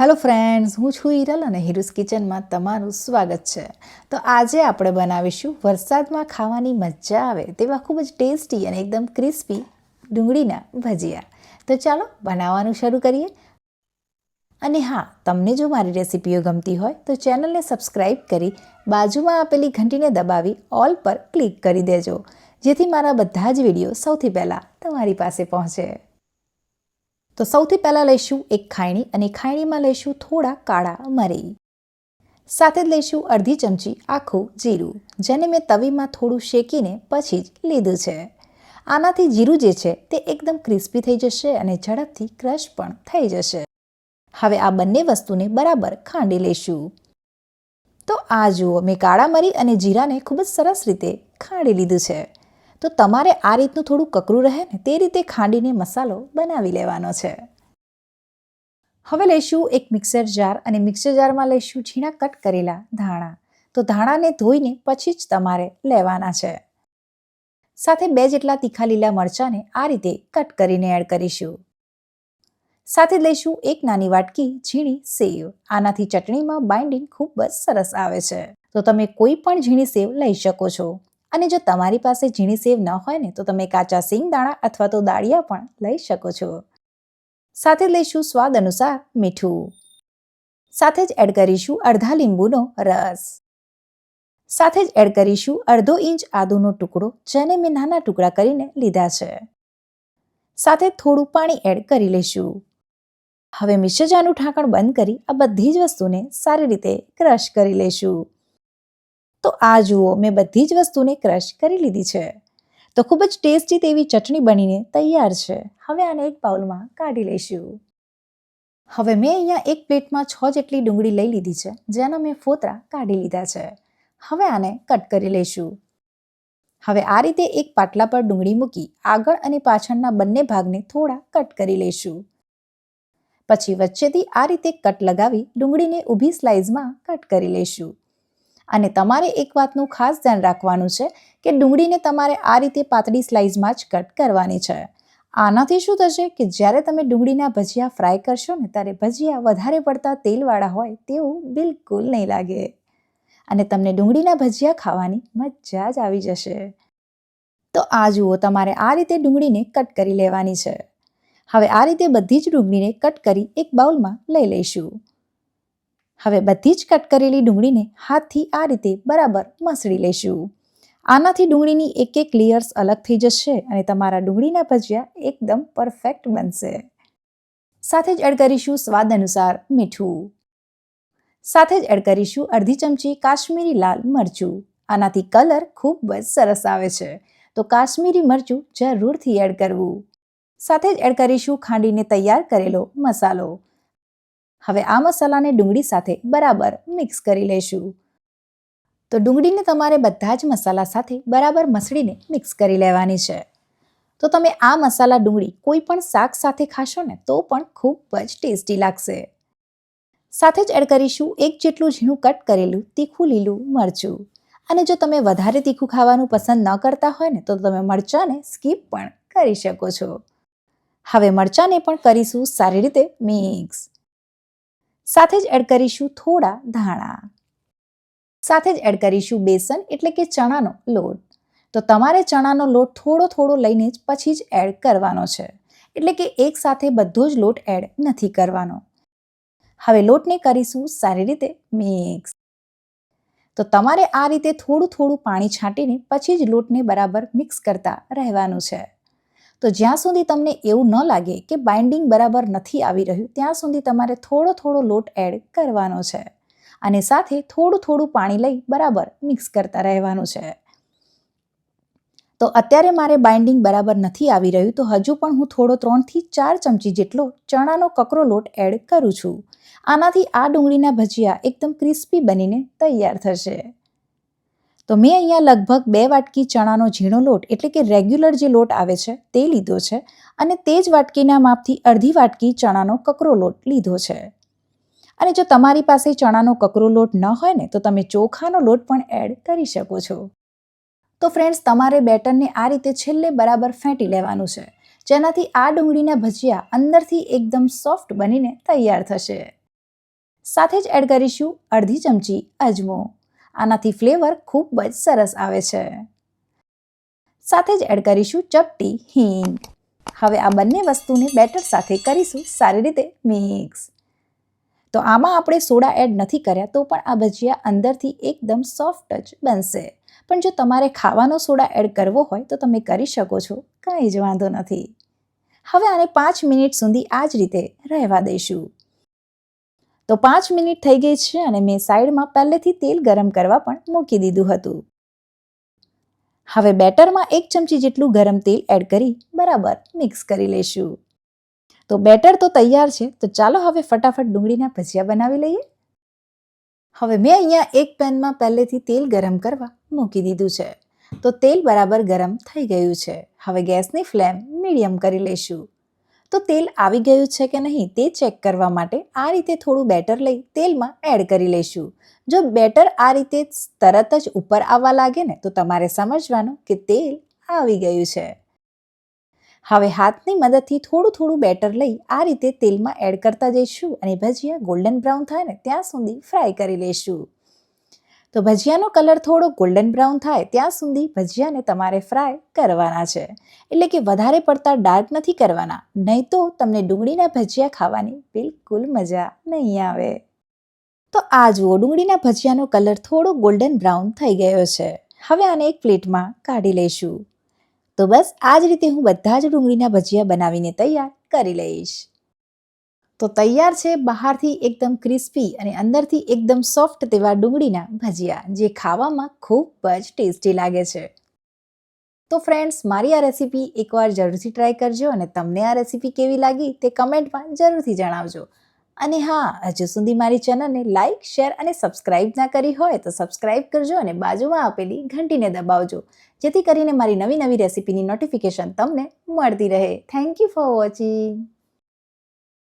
Hello friends હું છું હિરલ અને હિરુસ કિચનમાં તમારું સ્વાગત છે. તો આજે આપણે બનાવીશું વરસાદમાં ખાવાની મજા આવે તેવા ખૂબ જ ટેસ્ટી અને એકદમ ક્રિસ્પી ડુંગળીના ભજીયા. તો ચાલો બનાવવાનું શરૂ કરીએ. અને હા, તમને જો મારી રેસિપીઓ ગમતી હોય તો ચેનલને સબસ્ક્રાઈબ કરી બાજુમાં આપેલી ઘંટીને દબાવી ઓલ પર ક્લિક કરી દેજો. જેથી મારા બધા જ વીડિયો સૌથી પહેલાં તમારી પાસે પહોંચે. તો સૌથી પહેલાં લઈશું એક ખાયણી અને ખાયણીમાં લઈશું થોડા કાળા મરી. સાથે જ લઈશું અડધી ચમચી આખું જીરું, જેને મેં તવીમાં થોડું શેકીને પછી જ લીધું છે. આનાથી જીરું જે છે તે એકદમ ક્રિસ્પી થઈ જશે અને ઝડપથી ક્રશ પણ થઈ જશે. હવે આ બંને વસ્તુને બરાબર ખાંડી લઈશું. તો આ જુઓ, મેં કાળા મરી અને જીરાને ખૂબ જ સરસ રીતે ખાંડી લીધું છે. તો તમારે આ રીતનું થોડું કકરું રહે ને તે રીતે ખાંડીને મસાલો બનાવી લેવાનો છે. હવે લઈશું એક મિક્સર જાર અને મિક્સર જારમાં લઈશું ઝીણા કટ કરેલા ધાણા. તો ધાણાને ધોઈને પછી જ તમારે લેવાના છે. સાથે બે જેટલા તીખા લીલા મરચાંને આ રીતે કટ કરીને એડ કરીશું. સાથે લઈશું એક નાની વાટકી ઝીણી સેવ. આનાથી ચટણીમાં બાઇન્ડિંગ ખૂબ જ સરસ આવે છે. તો તમે કોઈ પણ ઝીણી સેવ લઈ શકો છો. અને જો તમારી પાસે ઝીણી સેવ ન હોય ને, તો તમે કાચા સિંગ દાણા અથવા તો દાળિયા પણ લઈ શકો છો. સાથે લઈશું સ્વાદ અનુસાર મીઠું. સાથે જ એડ કરીશું અડધા લીંબુનો રસ. સાથે જ એડ કરીશું અડધો ઇંચ આદુનો ટુકડો, જેને મેં નાના ટુકડા કરીને લીધા છે. સાથે થોડું પાણી એડ કરી લઈશું. હવે મિશ્રજાનું ઢાંકણ બંધ કરી આ બધી જ વસ્તુને સારી રીતે ક્રશ કરી લઈશું. આ જુઓ, મેં બધી જ વસ્તુને ક્રશ કરી લીધી છે. તો ખૂબ જ ટેસ્ટી તેવી ચટણી બનીને તૈયાર છે. હવે આને એક બાઉલમાં કાઢી લઈશું. હવે મેં અહીંયા એક પ્લેટમાં છ જેટલી ડુંગળી લઈ લીધી છે, જેના મેં ફોતરા કાઢી લીધા છે. હવે આને કટ કરી લઈશું. હવે આ રીતે એક પાટલા પર ડુંગળી મૂકી આગળ અને પાછળના બંને ભાગને થોડા કટ કરી લઈશું. પછી વચ્ચેથી આ રીતે કટ લગાવી ડુંગળીને ઊભી સ્લાઇઝમાં કટ કરી લઈશું. અને તમારે એક વાતનું ખાસ ધ્યાન રાખવાનું છે કે ડુંગળીને તમારે આ રીતે પાતળી સ્લાઇઝમાં જ કટ કરવાની છે. આનાથી શું થશે કે જ્યારે તમે ડુંગળીના ભજીયા ફ્રાય કરશો ને ત્યારે ભજીયા વધારે પડતા તેલવાળા હોય તેવું બિલકુલ નહીં લાગે. અને તમને ડુંગળીના ભજીયા ખાવાની મજા જ આવી જશે. તો આ જુઓ, તમારે આ રીતે ડુંગળીને કટ કરી લેવાની છે. હવે આ રીતે બધી જ ડુંગળીને કટ કરી એક બાઉલમાં લઈ લઈશું. હવે બધી જ કટ કરેલી ડુંગળીને હાથથી આ રીતે બરાબર મસળી લઈશું. આનાથી ડુંગળીની એક એક લેયર્સ અલગ થઈ જશે અને તમારા ડુંગળીના ભજીયા એકદમ પરફેક્ટ બનશે. સાથે જ એડ કરીશું સ્વાદ અનુસાર મીઠું. સાથે જ એડ કરીશું અડધી ચમચી કાશ્મીરી લાલ મરચું. આનાથી કલર ખૂબ જ સરસ આવે છે. તો કાશ્મીરી મરચું જરૂરથી એડ કરવું. સાથે જ એડ કરીશું ખાંડીને તૈયાર કરેલો મસાલો. હવે આ મસાલાને ડુંગળી સાથે બરાબર મિક્સ કરી લઈશું તો ડુંગળીને તમારે બધા જ મસાલા સાથે બરાબર મસળીને મિક્સ કરી લેવાની છે. તો તમે આ મસાલા ડુંગળી કોઈ પણ શાક સાથે ખાશો ને તો પણ ખૂબ જ ટેસ્ટી લાગશે. સાથે જ એડ કરીશું એક જેટલું ઝીણું કટ કરેલું તીખું લીલું મરચું. અને જો તમે વધારે તીખું ખાવાનું પસંદ ન કરતા હોય ને તો તમે મરચાંને સ્કીપ પણ કરી શકો છો. હવે મરચાંને પણ કરીશું સારી રીતે મિક્સ. સાથે જ એડ કરીશું થોડા ધાણા. સાથે જ એડ કરીશું બેસન એટલે કે ચણાનો લોટ. તો તમારે ચણાનો લોટ થોડો થોડો લઈને જ પછી જ એડ કરવાનો છે. એટલે કે એક સાથે બધો જ લોટ એડ નથી કરવાનો. હવે લોટને કરીશું સારી રીતે મિક્સ. તો તમારે આ રીતે થોડું થોડું પાણી છાંટીને પછી જ લોટને બરાબર મિક્સ કરતા રહેવાનું છે. તો જ્યાં સુધી તમને એવું ન લાગે કે બાઇન્ડિંગ બરાબર નથી આવી રહ્યું, ત્યાં સુધી તમારે થોડો થોડો લોટ એડ કરવાનો છે. અને સાથે થોડું થોડું પાણી લઈ બરાબર મિક્સ કરતા રહેવાનું છે. તો અત્યારે મારે બાઇન્ડિંગ બરાબર નથી આવી રહ્યું, તો હજુ પણ હું થોડો ત્રણથી ચાર ચમચી જેટલો ચણાનો કકરો લોટ એડ કરું છું. આનાથી આ ડુંગળીના ભજીયા એકદમ ક્રિસ્પી બનીને તૈયાર થશે. તો મેં અહીંયા લગભગ બે વાટકી ચણાનો ઝીણો લોટ, એટલે કે રેગ્યુલર જે લોટ આવે છે, તે લીધો છે અને તે જ વાટકીના માપથી અડધી વાટકી ચણાનો કકરો લોટ લીધો છે. અને જો તમારી પાસે ચણાનો કકરો લોટ ન હોય ને, તો તમે ચોખાનો લોટ પણ એડ કરી શકો છો. તો ફ્રેન્ડ્સ તમારે બેટરને આ રીતે છેલ્લે બરાબર ફેંટી લેવાનું છે. જેનાથી આ ડુંગળીના ભજીયા અંદરથી એકદમ સોફ્ટ બનીને તૈયાર થશે. સાથે જ એડ કરીશું અડધી ચમચી અજમો. આનાથી ફ્લેવર ખૂબ જ સરસ આવે છે. સાથે જ એડ કરીશું ચપટી હિંગ. હવે આ બંને વસ્તુને બેટર સાથે કરીશું સારી રીતે મિક્સ તો આમાં આપણે સોડા એડ નથી કર્યા તો પણ આ ભજીયા અંદરથી એકદમ સોફ્ટ જ બનશે. પણ જો તમારે ખાવાનો સોડા એડ કરવો હોય તો તમે કરી શકો છો, કંઈ જ વાંધો નથી. હવે આને પાંચ મિનિટ સુધી આ જ રીતે રહેવા દઈશું. તો પાંચ મિનિટ થઈ ગઈ છે અને મેં સાઈડમાં પહેલેથી તેલ ગરમ કરવા પણ મૂકી દીધું હતું. હવે બેટરમાં એક ચમચી જેટલું ગરમ તેલ એડ કરી બરાબર મિક્સ કરી લઈશું. તો બેટર તો તૈયાર છે, તો ચાલો હવે ફટાફટ ડુંગળીના ભજીયા બનાવી લઈએ. હવે મેં અહીંયા એક પેનમાં પહેલેથી તેલ ગરમ કરવા મૂકી દીધું છે. તો તેલ બરાબર ગરમ થઈ ગયું છે. હવે ગેસની ફ્લેમ મીડિયમ કરી લઈશું. તો તેલ આવી ગયું છે કે નહીં તે ચેક કરવા માટે આ રીતે થોડું બેટર લઈ તેલમાં એડ કરી લઈશું. જો બેટર આ રીતે તરત જ ઉપર આવવા લાગે ને તો તમારે સમજવાનું કે તેલ આવી ગયું છે. હવે હાથની મદદથી થોડું થોડું બેટર લઈ આ રીતે તેલમાં એડ કરતા જઈશું અને ભજીયા ગોલ્ડન બ્રાઉન થાય ને ત્યાં સુધી ફ્રાય કરી લઈશું. તો ભજીયાનો કલર થોડો ગોલ્ડન બ્રાઉન થાય ત્યાં સુધી ભજીયાને તમારે ફ્રાય કરવાના છે. એટલે કે વધારે પડતા ડાર્ક નથી કરવાના, નહીં તો તમને ડુંગળીના ભજીયા ખાવાની બિલકુલ મજા નહીં આવે. તો આ જુઓ, ડુંગળીના ભજીયાનો કલર થોડો ગોલ્ડન બ્રાઉન થઈ ગયો છે. હવે આને એક પ્લેટમાં કાઢી લઈશું. તો બસ આ જ રીતે હું બધા જ ડુંગળીના ભજીયા બનાવીને તૈયાર કરી લઈશ. તો તૈયાર છે બહારથી એકદમ ક્રિસ્પી અને અંદરથી એકદમ સોફ્ટ તેવા ડુંગળીના ભજીયા, જે ખાવામાં ખૂબ જ ટેસ્ટી લાગે છે. તો ફ્રેન્ડ્સ, મારી આ રેસીપી એકવાર જરૂરથી ટ્રાય કરજો અને તમને આ રેસીપી કેવી લાગી તે કમેન્ટમાં જરૂરથી જણાવજો. અને હા, હજુ સુધી મારી ચેનલને લાઇક શેર અને સબસ્ક્રાઇબ ના કરી હોય તો સબસ્ક્રાઇબ કરજો અને બાજુમાં આપેલી ઘંટીને દબાવજો, જેથી કરીને મારી નવી નવી રેસીપીની નોટિફિકેશન તમને મળતી રહે. Thank you for watching.